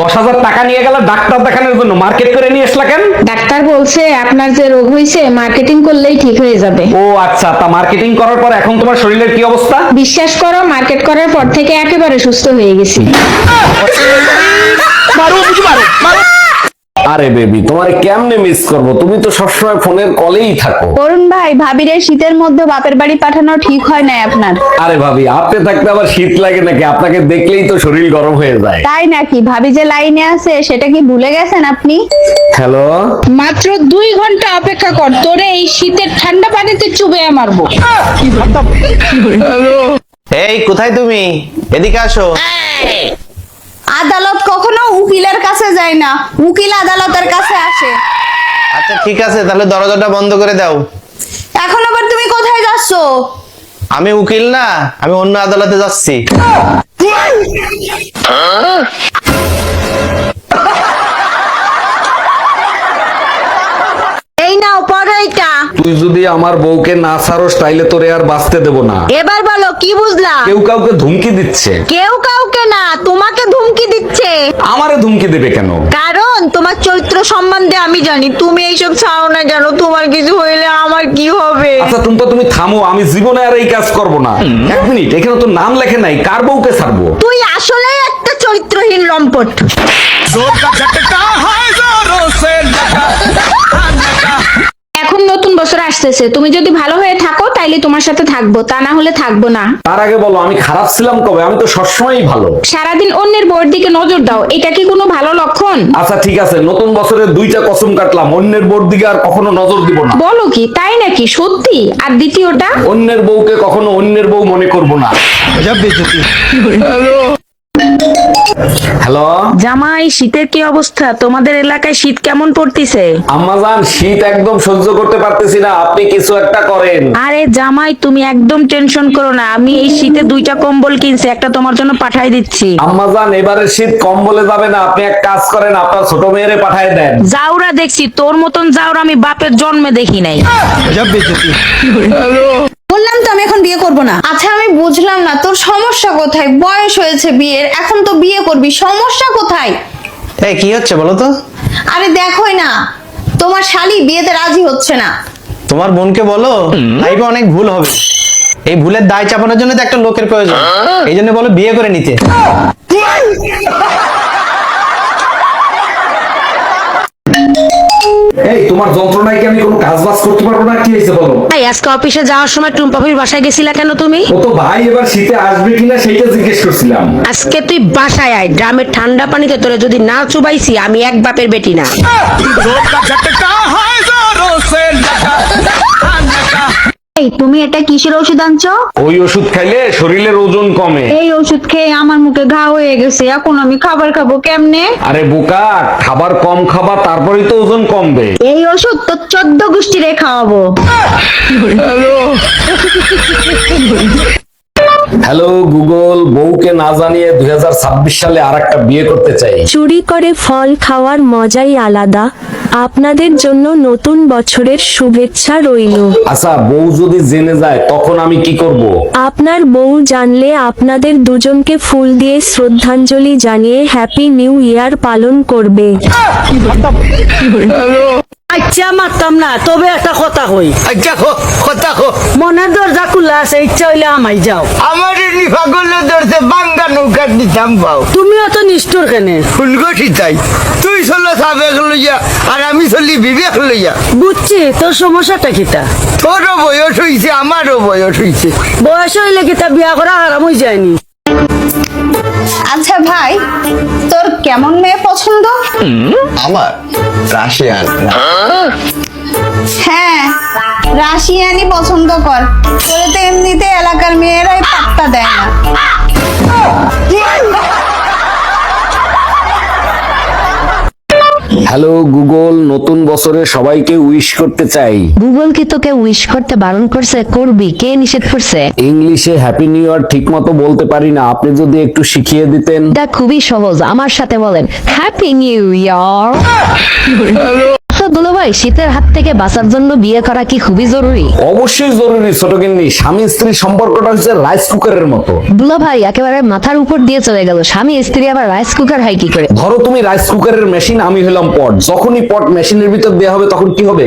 দশ হাজার টাকা নিয়ে গেল ডাক্তার দেখানোর জন্য। মার্কেট করে নিয়ে আসলা কেন? ডাক্তার বলছে আপনার যে রোগ হয়েছে মার্কেটিং করলেই ঠিক হয়ে যাবে। ও আচ্ছা তা মার্কেটিং করার পর এখন তোমার শরীরের কি অবস্থা? বিশ্বাস করো মার্কেট করার পর থেকে একেবারে সুস্থ হয়ে গেছি। আরে বেবি তোমার কেমনে মিস করব? তুমি তো সবসময় ফোনের কলেই থাকো। অরুণ ভাই ভাবিরে শীতের মধ্যে বাপের বাড়ি পাঠানো ঠিক হয় না আপনার? আরে ভাবি আপনি থাকতে আবার শীত লাগে নাকি? আপনাকে দেখলেই তো শরীর গরম হয়ে যায়। তাই নাকি? ভাবি যে লাইনে আছে সেটা কি ভুলে গেছেন আপনি? হ্যালো? মাত্র দুই ঘণ্টা অপেক্ষা কর তোরে এই শীতের ঠান্ডা পানিতে চুবে মারবো। এই কোথায় তুমি? এদিকে আসো। আদালত কখনো উকিলের কাছে যায় না। উকিল আদালতের কাছে আসে। আচ্ছা ঠিক আছে তাহলে দরজাটা বন্ধ করে দাও। এখন আবার তুমি কোথায় যাচ্ছ? আমি উকিল না আমি অন্য আদালতে যাচ্ছি এই নাও পড়ো এটা তুই যদি আমার বউকে না ছাড়ো তাইলে তোরে আর বাঁচতে দেব না। এবার বলো কি বুঝলা? কেউ কাউকে ধুমকি দিচ্ছে। কেউ কাউকে না তোমাকে ধুমকি দিচ্ছে। আমারে ধুমকি দেবে কেন? কারণ তোমার চরিত্র সম্বন্ধে আমি জানি তুমি এইসব ছাড়ো না জানো তোমার কিছু হইলে আমার কি হবে? আচ্ছা টুম্পা তুমি থামো আমি জীবনে আর এই কাজ করব না। এক মিনিট এখানে তো নাম লেখে নাই কার বউকে ছাড়বো? তুই আসলে একটা চরিত্রহীন লম্পট। এখন নতুন বছর আসতেছে। তুমি যদি ভালো হয়ে থাকো তাইলে তোমার সাথে থাকব। তা না হলে থাকব না। তার আগে বলো আমি খারাপ ছিলাম কবে? আমি তো সবসময়ই ভালো। সারাদিন অন্যের বউয়ের দিকে নজর দাও। এটা কি কোনো ভালো লক্ষণ? আচ্ছা ঠিক আছে। নতুন বছরে দুইটা কসম কাটলাম। অন্যের বোর দিকে আর কখনো নজর দিব না। বলো কি? তাই নাকি? সত্যি? আর দ্বিতীয়টা? অন্যের বউকে কখনো অন্যের বউ মনে করব না। হ্যালো? জামাই শীতের কি অবস্থা? তোমাদের এলাকায় শীত কেমন পড়তিছে? আম্মাজান শীত একদম সহ্য করতে পারতেছি না। আপনি কিছু একটা করেন। আরে জামাই তুমি একদম টেনশন করো না। আমি এই শীতে দুইটা কম্বল কিনছি একটা তোমার জন্য পাঠাই দিচ্ছি। আম্মাজান এবারে শীত কম বলে যাবে না। আপনি এক কাজ করেন আপনার ছোট মেয়েরে পাঠায় দেন। জাউরা দেখছি তোর মতন যাওরা আমি বাপের জন্মে দেখি নাই বললাম তো আমি এখন বিয়ে করব না আচ্ছা আমি বুঝলাম না তোর সমস্যা কোথায়? বয়স হয়েছে বিয়ের এখন তো বিয়ে করবি সমস্যা কোথায়? এই কি হচ্ছে বলো তো? আরে দেখোই না তোমার শালি বিয়েতে রাজি হচ্ছে না। তোমার বোনকে বলো লাইফে অনেক ভুল হবে। এই ভুলের দায় চাপানোর জন্য তো একটা লোকের প্রয়োজন। এই জন্য বলো বিয়ে করে নিতে। তোমার যন্ত্রণায় কি আমি কোনো কাজ বাজ করতে পারব না? কি হয়েছে বলো? ভাই আজকে অফিসে যাওয়ার সময় টুম্পাফির বাসায় গেছিলা কেন তুমি? ও তো ভাই এবার শীতে আসবে কিনা সেটা জিজ্ঞেস করছিলাম। আজকে তুই বাসায় আয় ড্রামের ঠান্ডা পানিতে তোরে যদি না চুবাইছি আমি এক বাপের বেটি না। এই তুমি এটা কিসের ওষুধ আনছো? ওই ওষুধ খাইলে শরীরের ওজন কমে। এই ওষুধ খেয়ে আমার মুখে ঘা হয়ে গেছে এখন আমি খাবার খাব কেমনে? আরে বোকা খাবার কম খাবা তারপরেই তো ওজন কমবে। এই ওষুধ তো চোদ্দ গোষ্ঠীরে খাওয়াবো। হ্যালো গুগল বউকে না জানিয়ে দুই হাজার ছাব্বিশ সালে আর একটা বিয়ে করতে চাই। চুরি করে ফল খাওয়ার মজাই আলাদা। আপনাদের জন্য নতুন বছরের শুভেচ্ছা রইল। আচ্ছা বউ যদি জেনে যায় তখন আমি কি করব? আপনার বউ জানলে আপনাদের দুজনকে ফুল দিয়ে শ্রদ্ধাঞ্জলি জানিয়ে হ্যাপি নিউ ইয়ার পালন করবে। আচ্ছা মারতাম না তবে একটা কথা কই। আচ্ছা খো- কথা খো মনের দরজা খোলা আছে ইচ্ছা হইলে আমাই যাও। আমার এমনি বাঙ্গা নৌকার দিতাম পাও তুমিও তো নিষ্ঠুর কেনে। ফুলগছি তাই তুই চলো সাবেক লইয়া আর আমি চলি বিবেক লইয়া। বুঝছি তোর সমস্যাটা কিতা তোরও বয়স হইছে আমারও বয়স হইছে। বয়স হইলে কিতা বিয়া করা হারাম হয়ে যায়নি? আচ্ছা ভাই তোর কেমন মেয়ে পছন্দ? আমার? রাশিয়ান। হ্যাঁ রাশিয়ানি পছন্দ কর। তোরে তো এমনিতে এলাকার মেয়েরাই পাত্তা দেয় না। হ্যালো গুগল নতুন বছরে সবাইকে উইশ করতে চাই। গুগল কি তোকে উইশ করতে বারণ করছে? করবি? কে নিষেধ করছে? ইংলিশে হ্যাপি নিউ ইয়ার ঠিক মতো বলতে পারি না। আপনি যদি একটু শিখিয়ে দিতেন। এটা খুবই সহজ। আমার সাথে বলেন হ্যাপি নিউ ইয়ার। ভাই শীতের হাত থেকে বাঁচার জন্য বিয়ে করা কি খুবই জরুরি? অবশ্যই জরুরি ছোট গিন্নি। স্বামী স্ত্রীর সম্পর্কটা হচ্ছে রাইস কুকারের মতো। দুলা ভাই একেবারে মাথার উপর দিয়ে চলে গেল। স্বামী স্ত্রী আবার রাইস কুকার হয় কি করে? ধরো তুমি রাইস কুকারের মেশিন আমি হলাম পট যখনই পট মেশিনের ভিতর দেওয়া হবে তখন কি হবে?